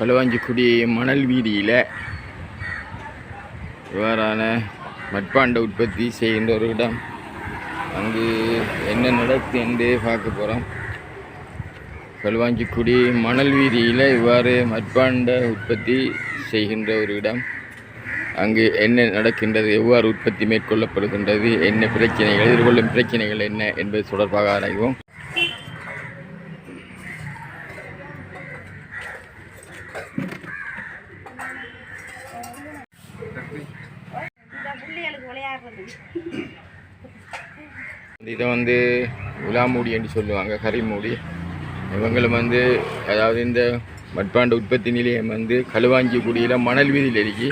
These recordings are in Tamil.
களுவாஞ்சிக்குடி மணல் வீதியில் இவ்வாறான மட்பாண்ட உற்பத்தி செய்கின்ற ஒரு இடம். அங்கு என்ன நடக்குது என்று பார்க்க போகிறோம் களுவாஞ்சிக்குடி மணல் வீதியில் இவ்வாறு மட்பாண்ட உற்பத்தி செய்கின்ற ஒரு இடம். அங்கு என்ன நடக்கின்றது எவ்வாறு உற்பத்தி மேற்கொள்ளப்படுகின்றது என்ன பிரச்சனைகள் எதிர்கொள்ளும் பிரச்சனைகள் என்ன என்பது தொடர்பாக ஆராய்வோம். இதை வந்து உலாமூடி என்று சொல்லுவாங்க கரிமூடி. இவங்களும் வந்து அதாவது இந்த மட்பாண்ட உற்பத்தி நிலையம் வந்து களுவாஞ்சிக்குடியில் மணல் வீதியில் இருக்கி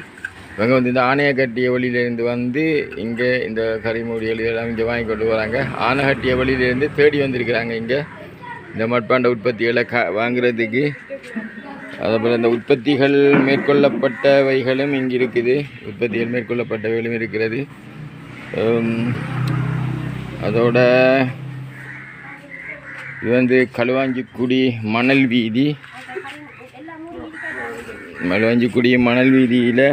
இவங்க வந்து இந்த ஆணைய கட்டிய வழியிலேருந்து வந்து இங்கே இந்த கரிமூடிகள் இதெல்லாம் இங்கே வாங்கி கொண்டு வராங்க. ஆனை கட்டிய வழியிலேருந்து தேடி வந்திருக்கிறாங்க இங்கே. இந்த மட்பாண்ட உற்பத்திகளை க வாங்குறதுக்கு. அதேபோல் இந்த உற்பத்திகள் மேற்கொள்ளப்பட்டவைகளும் இங்கே இருக்குது. உற்பத்திகள் மேற்கொள்ளப்பட்டவைகளும் இருக்கிறது. அதோட இது வந்து களுவாஞ்சிக்குடி மணல் வீதி. களுவாஞ்சிக்குடி மணல் வீதியில்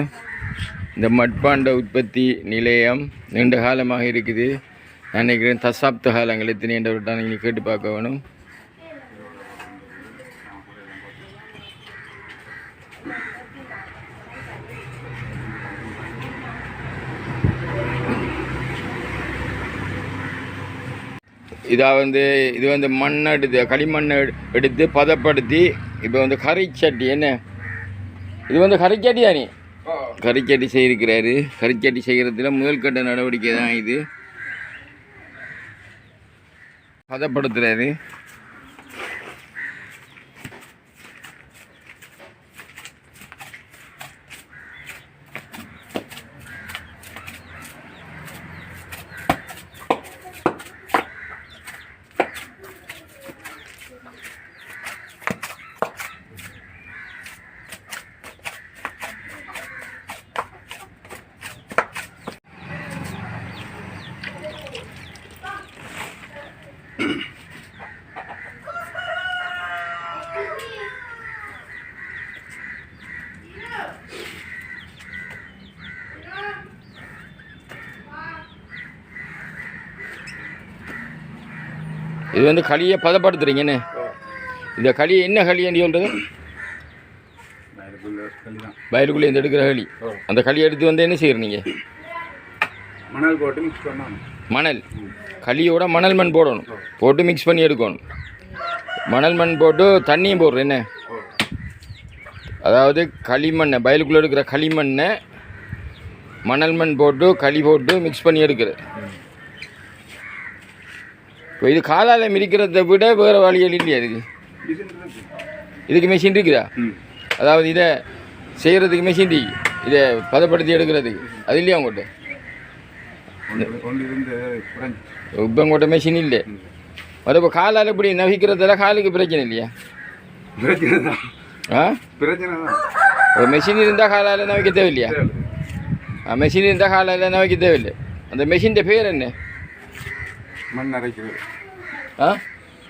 இந்த மட்பாண்ட உற்பத்தி நிலையம் நீண்ட காலமாக இருக்குது. நான் நினைக்கிறேன் தசாப்த காலங்கள் எத்தனை நீங்கள் கேட்டு பார்க்க வேணும். இதாக வந்து இது வந்து மண் எடுத்து களிமண் எடு- எடுத்து பதப்படுத்தி இப்போ வந்து கறிச்சட்டி என்ன? இது வந்து கறிச்சட்டி தானே கறிச்சட்டி செய்திருக்கிறாரு. கறிச்சட்டி செய்கிறதுல முதல் கட்ட நடவடிக்கை தான் இது. பதப்படுத்துகிறாரு இது வந்து களியை பதப்படுத்துறீங்க என்ன இந்த களி என்ன களின்னு சொல்கிறது வயலுக்குள்ளே இந்த எடுக்கிற களி. அந்த களி எடுத்து வந்து என்ன செய்கிறீங்க மணல் போட்டு மிக்ஸ் பண்ணணும். மணல். களியோட மணல் மண் போடணும். போட்டு மிக்ஸ் பண்ணி எடுக்கணும். மணல் மண் போட்டு தண்ணியும் போடுறோம் என்ன? அதாவது களிமண்ணை வயலுக்குள்ளே எடுக்கிற களிமண்ணை மணல் மண் போட்டு களி போட்டு மிக்ஸ் பண்ணி எடுக்கிறது இப்போ இது காலால் மிதிக்கிறதை விட வேறு வழிகள் இல்லையா இதுக்கு? இதுக்கு மெஷின் இருக்குதா? அதாவது இதை செய்கிறதுக்கு மெஷின் இருக்கு இதை பதப்படுத்தி எடுக்கிறதுக்கு. அது இல்லையா உங்கள்கிட்ட இப்போ உங்கள்கிட்ட மெஷின் இல்லை. அது இப்போ காலால் இப்படி நவிக்கிறதுல காலுக்கு பிரச்சனை இல்லையா? பிரச்சனை தான் ஆ? பிரச்சனை தான் ஒரு மெஷின் இருந்தால் காலால் நவிக்க தேவையில்லையா? ஆ மெஷின் இருந்தால் காலால் நவிக்க தேவையில்லை. அந்த மெஷின் பேர் என்ன? மண் அரைக்கிறது ஆ?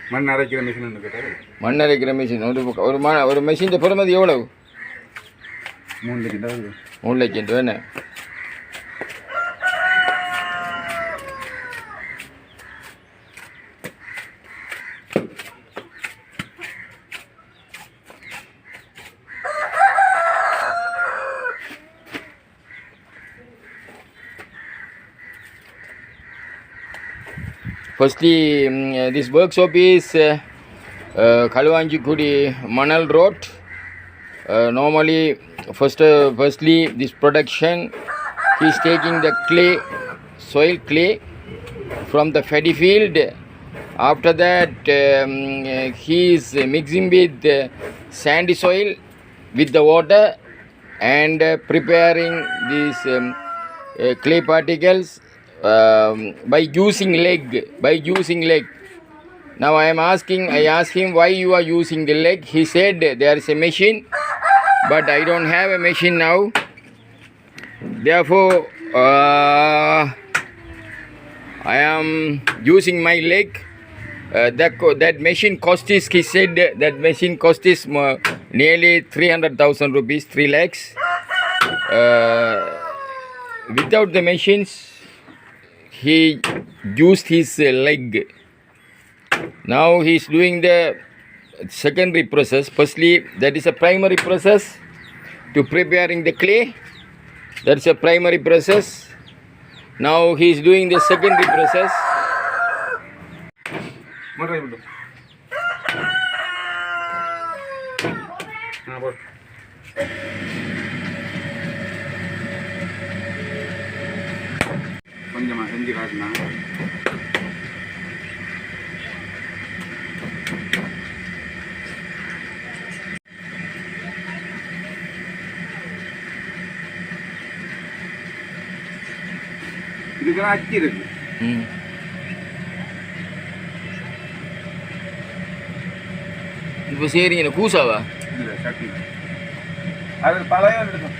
மண் அரைக்கிற மிஷின் கேட்டாரு. மண் அரைக்கிற மிஷின் ஒரு ஒரு ம ஒரு மெஷின் பெறுமதி எவ்வளவு? மூணு லட்சம் மூணு லட்சம் ரூபா என்ன? Firstly, mm, this workshop is uh, uh, Kalwanjikudi Manal Road. Uh, normally, first, uh, firstly, this production, he is taking the clay, soil clay from the paddy field. After that, um, uh, he is mixing with uh, sandy soil with the water and uh, preparing these um, uh, clay particles um, by using leg. By using leg. Now I am asking, I asked him why you are using the leg. He said there is a machine, but I don't have a machine now. Therefore, uh, I am using my leg. Uh, that that machine cost is he said that machine cost is uh, nearly 300,000 rupees, 3 lakhs. Uh, without the machines, he used his leg. Now he is doing the secondary process. Firstly, that is a primary process to preparing the clay. That's a primary process. Now he is doing the secondary process. What ah, செஞ்சு காட்டினா இதுக்கெல்லாம் அச்சு இருக்கு. இப்போ சரிங்க கூசாவா? இல்ல சட்டி அது பழைய எடுக்கும்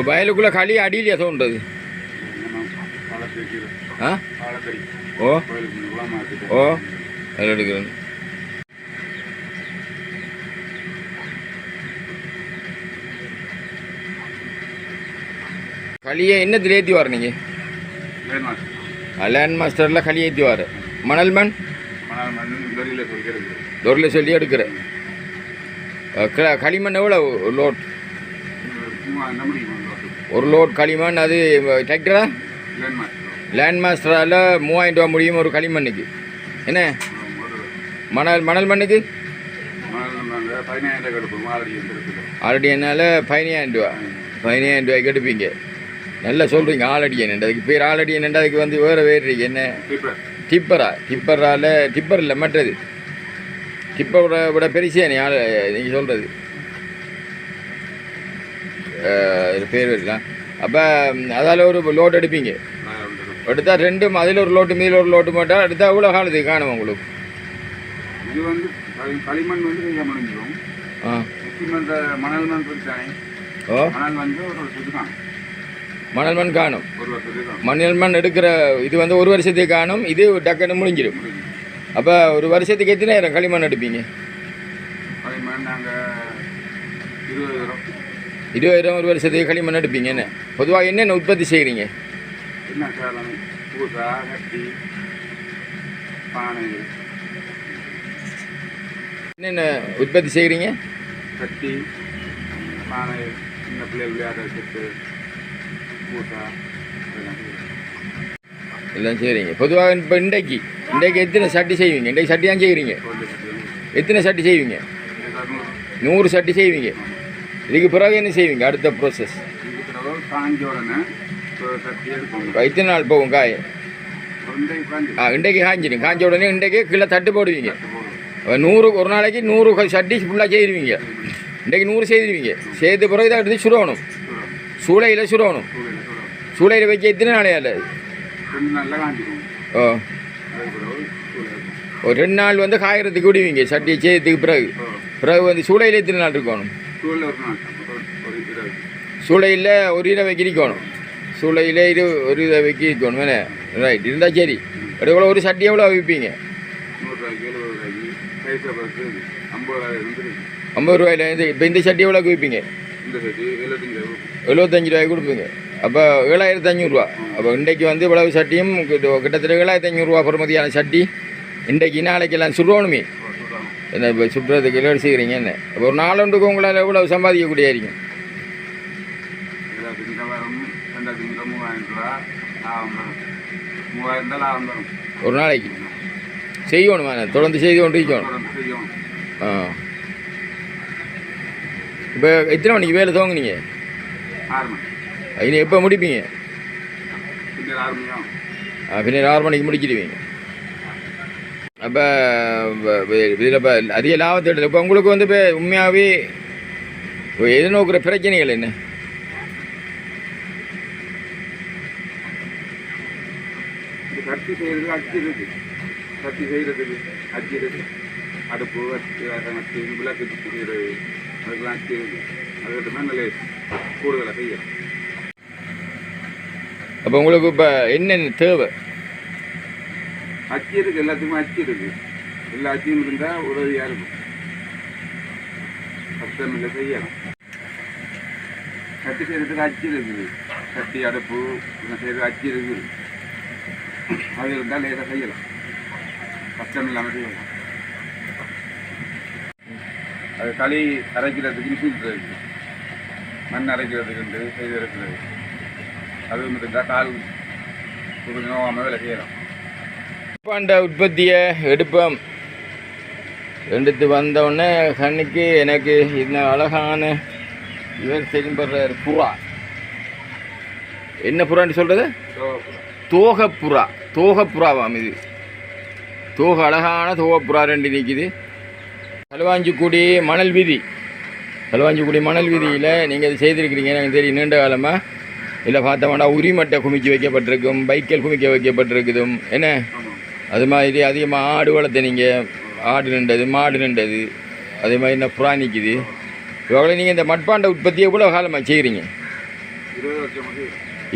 இப்போ வயலுக்குள்ளே களி அடியில் எதோ உண்டது ஆ ஓ ஓ அதில் எடுக்கிறது களியை என்னத்தில் ஏற்றி வர நீங்கள் லேண்ட் மாஸ்டரில் களி ஏற்றி வர மணல் மண் தொரில் சொல்லி எடுக்கிறேன் களிமண் எவ்வளோ லோட் ஒரு லோட் களிமண் அது டிராக்டரா லேண்ட் மாஸ்டரால் மூவாயிரம் ரூபா முடியும் ஒரு களிமண்ணுக்கு. என்ன? மணல் மணல் மண்ணுக்கு? ஆல்ரெடி என்னால் பதினாயிரம் ரூபா பதினாயிரம் ரூபாய்க்கு எடுப்பீங்க. நல்லா சொல்கிறீங்க ஆலடியன் அதுக்கு பேர் ஆலடியன் அதுக்கு வந்து வேறு வேறு இருக்கு. என்ன? டிப்பரா டிப்பரால் டிப்பர் இல்லை மற்றது. டிப்பரை விட பெருசே நீ ஆள் நீங்கள் சொல்கிறது பேர் இருக்கலாம் அப்போ அதால் ஒரு லோட் எடுப்பீங்க எடுத்தால் ரெண்டும் அதில் ஒரு லோட்டு மீதில் ஒரு லோட்டு மட்டும் எடுத்தால் எவ்வளோ காலத்துக்கு காணும் உங்களுக்கு. இது வந்து களி- களிமண் வந்து செய்ய முடிஞ்சிடும். ஆ. சிமெண்ட் மணல் மண் இருக்கானே ஓ. மணல் வந்து ஒரு வருஷத்துக்கு காணும். மணல் மண் காணும். மணல் மண் எடுக்கிற இது வந்து ஒரு வருஷத்துக்கு காணும். இது டக்குன்னு முடிஞ்சிடும். அப்போ ஒரு வருஷத்துக்கு எத்தனை நேரம் களிமண் எடுப்பீங்க? களிமண் நாங்கள் இருபது இருபதாயிரம் ஒரு வருஷத்துக்கு களிமண் எடுப்பீங்க என்ன? பொதுவாக என்னென்ன உற்பத்தி செய்கிறீங்க என்ன சேலம் பூசா கட்டி பானை என்னென்ன உற்பத்தி செய்கிறீங்க கட்டி பானை சின்ன பிள்ளைகள் விளையாட செட்டு பூசா அதெல்லாம் செய்வோம். எல்லாம் செய்கிறீங்க பொதுவாக இப்போ இன்றைக்கு இன்றைக்கு எத்தனை சட்டி செய்வீங்க? இன்றைக்கு சட்டி தான் செய்கிறீங்க எத்தனை சட்டி செய்வீங்க? நூறு சட்டி செய்வீங்க. இதுக்கு பிறகு என்ன செய்வீங்க? அடுத்த ப்ரோசஸ் காஞ்ச உடனே நாள் போகும் காய? ஆ இன்றைக்கு காஞ்சிடும். காஞ்ச உடனே இன்றைக்கு கீழே தட்டு போடுவீங்க. நூறு ஒரு நாளைக்கு நூறு சட்டி ஃபுல்லாக செய்திருவீங்க. இன்றைக்கு நூறு செய்திருவீங்க. செய்த பிறகு தான் எடுத்து சுடணும். சூளையில் சுடணும். சூளையில் வைக்க எத்தனை நாளையால ஓ. ஒரு ரெண்டு நாள் வந்து காயறதுக்கு விடுவீங்க. சட்டியை செய்யறதுக்கு பிறகு. பிறகு வந்து சூளையில் எத்தனை நாள் இருக்கணும்? சூளையில் ஒரு இதை வைக்க சூளையில் இரு ஒரு இதை வைக்க இருக்கணும் என்ன ரைட் இருந்தால் சரி. எவ்வளோ ஒரு சட்டி எவ்வளோ விற்பீங்க ஐம்பது ரூபாயில இந்த இப்போ இந்த சட்டி எவ்வளோ விற்பீங்க எழுபத்தஞ்சு ரூபாய்க்கு கொடுப்பீங்க. அப்போ ஏழாயிரத்து அஞ்சூறுரூவா அப்போ இன்றைக்கு வந்து இவ்வளவு சட்டியும் கிட்ட- கிட்டத்தட்ட ஏழாயிரத்து அஞ்சூறுரூவா பொறுமதியான சட்டி. இன்றைக்கு நாளைக்கு எல்லாம் சுடுவோணுமே என்ன இப்போ சுற்றுறதுக்கு எல்லாம் செய்கிறீங்க என்ன? ஒரு நாளொன்றுக்கு உங்களால் எவ்வளோ சம்பாதிக்கக்கூடிய இருக்கும் ஒரு நாளைக்கு? செய்யணுமா நான் தொடர்ந்து செய்து கொண்டு இருக்கணும் ஆ. இப்போ எத்தனை மணிக்கு வேலை துவங்குனீங்க? ஆறு மணி. இனி எப்போ முடிப்பீங்க? பின்னர் ஆறு மணிக்கு முடிச்சிடுவீங்க. அப்போ இதில் இப்போ அதிக லாபத்தை எடுத்து இப்போ உங்களுக்கு வந்து இப்போ உண்மையாகவே எதிர்நோக்குற பிரச்சனைகள் என்ன? கட்டி செய்கிறது அச்சு இருக்கு. செய்கிறதுக்கு அச்சு இருக்கு. அடுப்பு அச்சு அச்சு விளக்கு செய்கிறது அதுக்கெல்லாம் அச்சு இருக்கு அதுக்கிட்ட தான் நல்ல கூடுதலாக செய்யலாம். அப்போ உங்களுக்கு இப்போ என்னென்ன தேவை? அச்சு இருக்கு எல்லாத்துக்குமே அச்சு இருக்கு எல்லா அச்சியும் இருந்தால் உதவியாக இருக்கும். கஷ்டம் இல்லை செய்யலாம். கட்டி செய்கிறதுக்கு அச்சு இருக்குது. கட்டி அடுப்பு இதெல்லாம் செய்கிறது அச்சு இருக்குது. அது இருந்தால் லேசாக செய்யலாம். கஷ்டம் இல்லாமல் செய்யலாம். அது களி அரைக்கிறதுக்கு மிஷின் இருக்குது மண் அரைக்கிறதுக்கு உண்டு செய்து இருக்கிறது அது இருந்தால் கால் கொஞ்சம் வேலை செய்யலாம். அந்த உற்பத்தியை எடுப்போம். எடுத்து வந்தவுடனே கண்ணுக்கு எனக்கு இந்த அழகான இவர் தெரியும்படுற புறா. என்ன புறான்னு சொல்கிறது தோகப்புறா. தோகப்புறாவாம் இது தோக அழகான தோகப்புறா ரெண்டு நிற்கிது களுவாஞ்சிக்குடி மணல் வீதி. களுவாஞ்சிக்குடி மணல் வீதியில் நீங்கள் இது செய்திருக்கிறீங்க எனக்கு தெரியும் நீண்ட காலமாக இல்லை பார்த்தோம்னா உரிமட்டை குமிச்சு வைக்கப்பட்டிருக்கும் பைக்கல் குமிக்க வைக்கப்பட்டிருக்குதும். என்ன? அது மாதிரி அதிகமாக ஆடு வளர்த்து நீங்கள் ஆடு நின்றது மாடு நின்றது அதே மாதிரி என்ன புறா நிற்கிது இவ்வளோ நீங்கள் இந்த மட்பாண்ட உற்பத்தியை எவ்வளோ காலமாக செய்கிறீங்க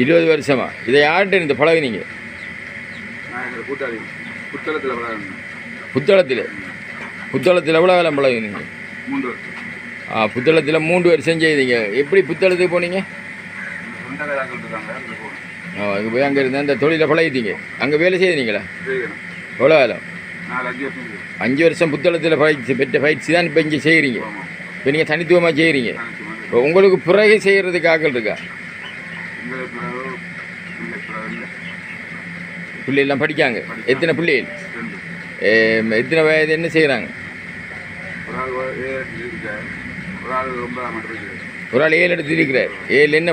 இருபது வருஷம் இதை யார்கிட்ட இந்த பழகுனீங்க? புத்தளத்தில் புத்தளத்தில்? எவ்வளோ காலம் பழகுனீங்க? ஆ புத்தளத்தில் மூன்று வருஷம் செய்தீங்க. எப்படி புத்தளத்துக்கு போனீங்க? ஆ அங்கே போய் அங்கே இருந்து அந்த தொழிலை பழகிட்டீங்க. அங்கே வேலை செய்தீங்களா? எவ்வளோ காலம்? அஞ்சு வருஷம் புத்தளத்தில் பயிற்சி பெற்ற பயிற்சி தான் இப்போ இங்கே செய்கிறீங்க இப்போ நீங்கள் தனித்துவமாக செய்கிறீங்க இப்போ உங்களுக்கு பிறகு செய்கிறதுக்கு ஆக்கள் இருக்கா? பிள்ளைகள்லாம் படிக்காங்க? எத்தனை பிள்ளைகள்? எத்தனை வயது என்ன செய்கிறாங்க ஒரு ஆள் ஏழு எடுத்து இருக்கிறார் ஏழு என்ன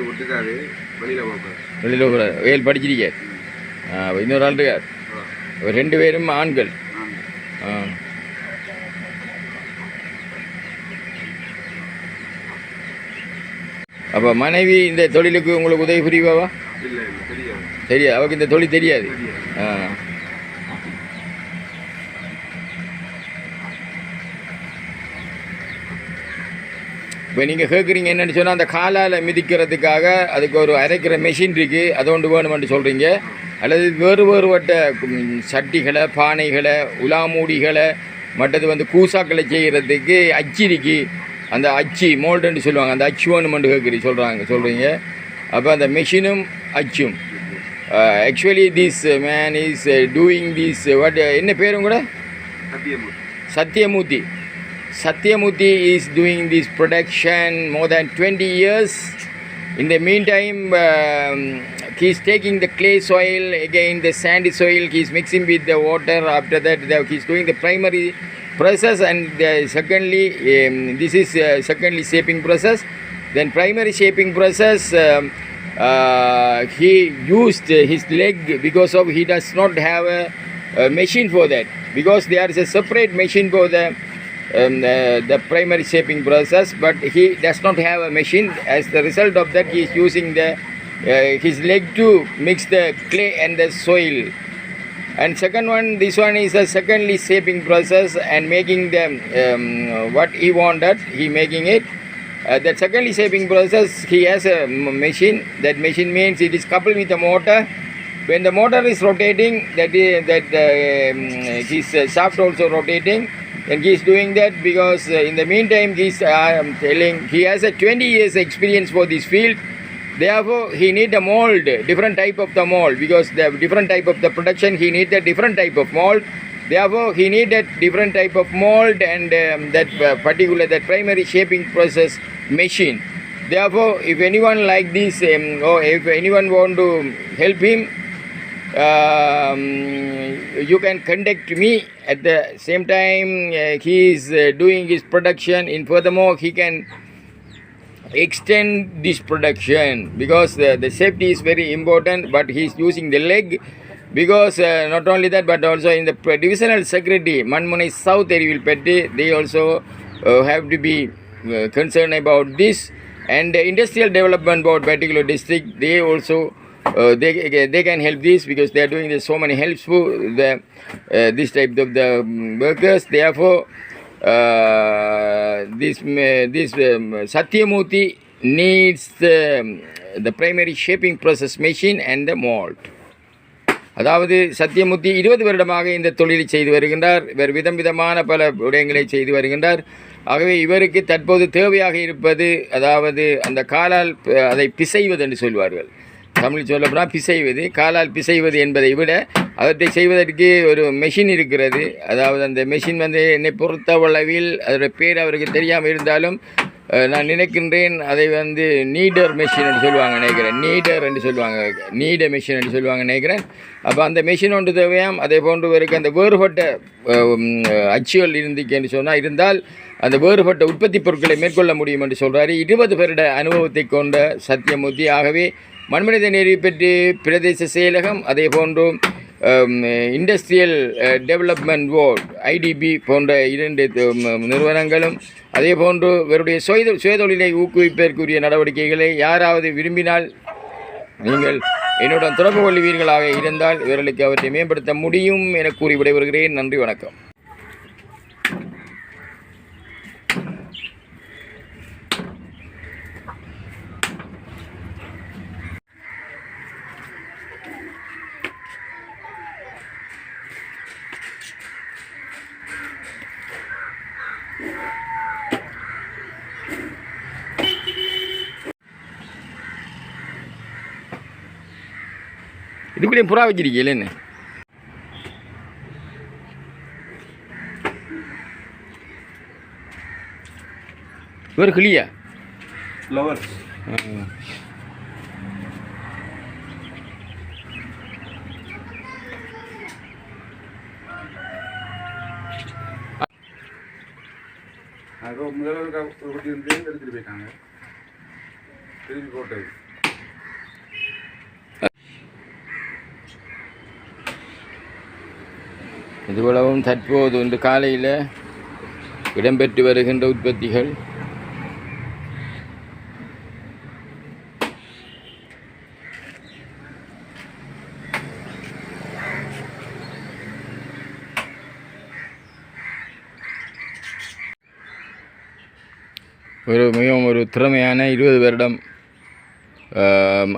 விட்டுக்காரு வெளியில் போகிறார் வெளியில் போகிறார் ஏழு படிச்சிருக்கார். இன்னொரு ஆள் இருக்கார். ரெண்டு பேரும் ஆண்கள். ஆ. அப்போ மனைவி இந்த தொழிலுக்கு உங்களுக்கு உதவி புரிவாவா? தெரியாது. அவருக்கு இந்த தொழில் தெரியாது. ஆ. இப்போ நீங்கள் கேட்குறீங்க என்னன்னு சொன்னால் அந்த காலால் மிதிக்கிறதுக்காக அதுக்கு ஒரு அரைக்கிற மெஷின் இருக்குது அது ஒன்று வேணுமென்று சொல்கிறீங்க அல்லது வேறு வேறுபட்ட சட்டிகளை பானைகளை உலாமூடிகளை மற்றது வந்து கூசாக்களை செய்கிறதுக்கு அச்சு இருக்கு. அந்த அச்சு மோல்டுன்னு சொல்லுவாங்க. அந்த அச்சு வேணுமென்று கேட்குறீங்க சொல்கிறாங்க சொல்கிறீங்க அப்போ அந்த மெஷினும் அச்சும். Actually this man is doing this what என்ன பேரும் கூட? சத்தியம் Satyamurthy. Satyamurthy is doing this production more than 20 years. In the meantime, um, he's taking the clay soil, again the sandy soil, he's mixing with the water. After that, the, he's doing the primary process, and the secondly, um, this is uh, secondly shaping process. Then primary shaping process. Um, uh, he used his leg because of he does not have a, a machine for that because there is a separate machine for the um, uh, the primary shaping process but he does not have a machine. As the result of that he is using the uh, his leg to mix the clay and the soil. And second one this one is a secondly shaping process and making the um, what he wanted he making it. Uh, that secondly shaping process he has a machine. That machine means it is coupled with a motor when the motor is rotating that is, that uh, um, his uh, shaft also rotating and he is doing that because uh, in the meantime he is uh, telling he has a 20 years experience for this field Therefore, he need a mold, different type of the mold, because the different type of the production, he need a different type of mold. Therefore, he need a different type of mold and um, that uh, particular, that primary shaping process machine. Therefore, if anyone like this, um, or if anyone want to help him, you can contact me. At the same time uh, he is uh, doing his production. In furthermore he can extend this production because the, the safety is very important but he is using the leg because uh, not only that but also in the divisional secretary manmunai south area petty they also uh, have to be uh, concerned about this. And the industrial development board particular district they also they, they can help this because they are doing this so many helps for the uh, this type of the workers therefore uh, this ma- this um, Satyamurthy needs the, the primary shaping process machine and the mold. அதாவது சத்தியமூர்த்தி இருபது வருடமாக இந்த தொழிலை செய்து வருகின்றார் இவர் விதம் விதமான பல விடயங்களை செய்து வருகின்றார் ஆகவே இவருக்கு தற்போது தேவையாக இருப்பது அதாவது அந்த காலால் அதை பிசைவது என்று சொல்வார்கள் தமிழ் சொல்லப்போனால் பிசைவது காலால் பிசைவது என்பதை விட அவற்றை செய்வதற்கு ஒரு மெஷின் இருக்கிறது. அதாவது அந்த மெஷின் வந்து என்னை பொறுத்தளவில் அதோட பேர் அவருக்கு தெரியாமல் இருந்தாலும் நான் நினைக்கின்றேன் அதை வந்து நீடர் மெஷின் என்று சொல்லுவாங்க நினைக்கிறேன். நீடர் என்று சொல்லுவாங்க. நீட மெஷின் என்று சொல்லுவாங்க நினைக்கிறேன். அப்போ அந்த மெஷின் ஒன்று தேவையாம். அதே போன்று இவருக்கு அந்த வேறுபட்ட அச்சுகள் இருந்துக்கு என்று சொன்னால் இருந்தால் அந்த வேறுபட்ட உற்பத்தி பொருட்களை மேற்கொள்ள முடியும் என்று சொல்கிறாரு இருபது பேருட அனுபவத்தை கொண்ட சத்தியமூர்த்தி ஆகவே மண்மனித நெறி பற்றி பிரதேச செயலகம் அதே போன்று இண்டஸ்ட்ரியல் டெவலப்மெண்ட் போர்டு ஐடிபி போன்ற இரண்டு நிறுவனங்களும் அதே போன்று இவருடைய சுய சுயதொழிலை ஊக்குவிப்பதற்குரிய நடவடிக்கைகளை யாராவது விரும்பினால் நீங்கள் என்னுடன் தொடர்பு கொள்வீர்களாக இருந்தால் இவர்களுக்கு அவற்றை மேம்படுத்த முடியும் என கூறி விடைபெறுகிறேன். நன்றி வணக்கம். இதுக்குள்ளேயும் புறா வச்சிருக்கீங்களே என்ன இவர் கிளியா ஃப்ளவர்ஸ் அது முதல்ல ஒரு க- ஒரு குட்டி இருந்து எடுத்துட்டு போயிட்டாங்க திருப்பி போட்டது இதுவளவும் தற்போது இன்று காலையில் இடம்பெற்று வருகின்ற உற்பத்திகள். ஒரு மிகவும் ஒரு திறமையான இருபது வருடம்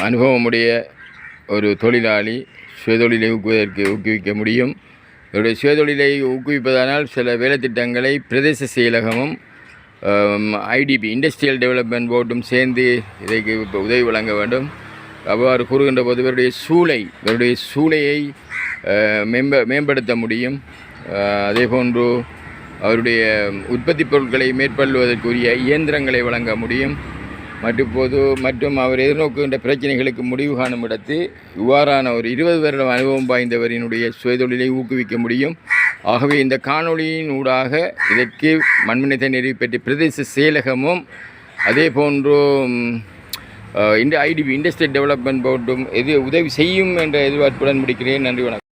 அனுபவமுடைய ஒரு தொழிலாளி சுயதொழிலை ஊக்குவதற்கு ஊக்குவிக்க முடியும். இவருடைய சுயதொழிலை ஊக்குவிப்பதனால் சில வேலைத்திட்டங்களை பிரதேச செயலகமும் ஐடிபி இண்டஸ்ட்ரியல் டெவலப்மெண்ட் போர்டும் சேர்ந்து இதைக்கு உதவி வழங்க வேண்டும். அவ்வாறு கூறுகின்ற போது இவருடைய சூளை இவருடைய சூளையை மேம்ப மேம்படுத்த முடியும். அதே அதேபோன்று அவருடைய உற்பத்தி பொருட்களை மேற்கொள்வதற்குரிய இயந்திரங்களை வழங்க முடியும். மற்றும் மற்றும் அவர் எதிர்நோக்குகின்ற பிரச்சனைகளுக்கு முடிவு காணும் இடத்து இவ்வாறான ஒரு இருபது வருடம் அனுபவம் வாய்ந்தவரினுடைய சுயதொழிலை ஊக்குவிக்க முடியும். ஆகவே இந்த காணொளியின் ஊடாக இதற்கு மண்மனித நெறி பற்றி பிரதேச செயலகமும் அதே போன்று இந்த ஐடிபி இண்டஸ்ட்ரியல் டெவலப்மெண்ட் போர்டும் எது உதவி செய்யும் என்ற எதிர்பார்ப்புடன் முடிக்கிறேன். நன்றி வணக்கம்.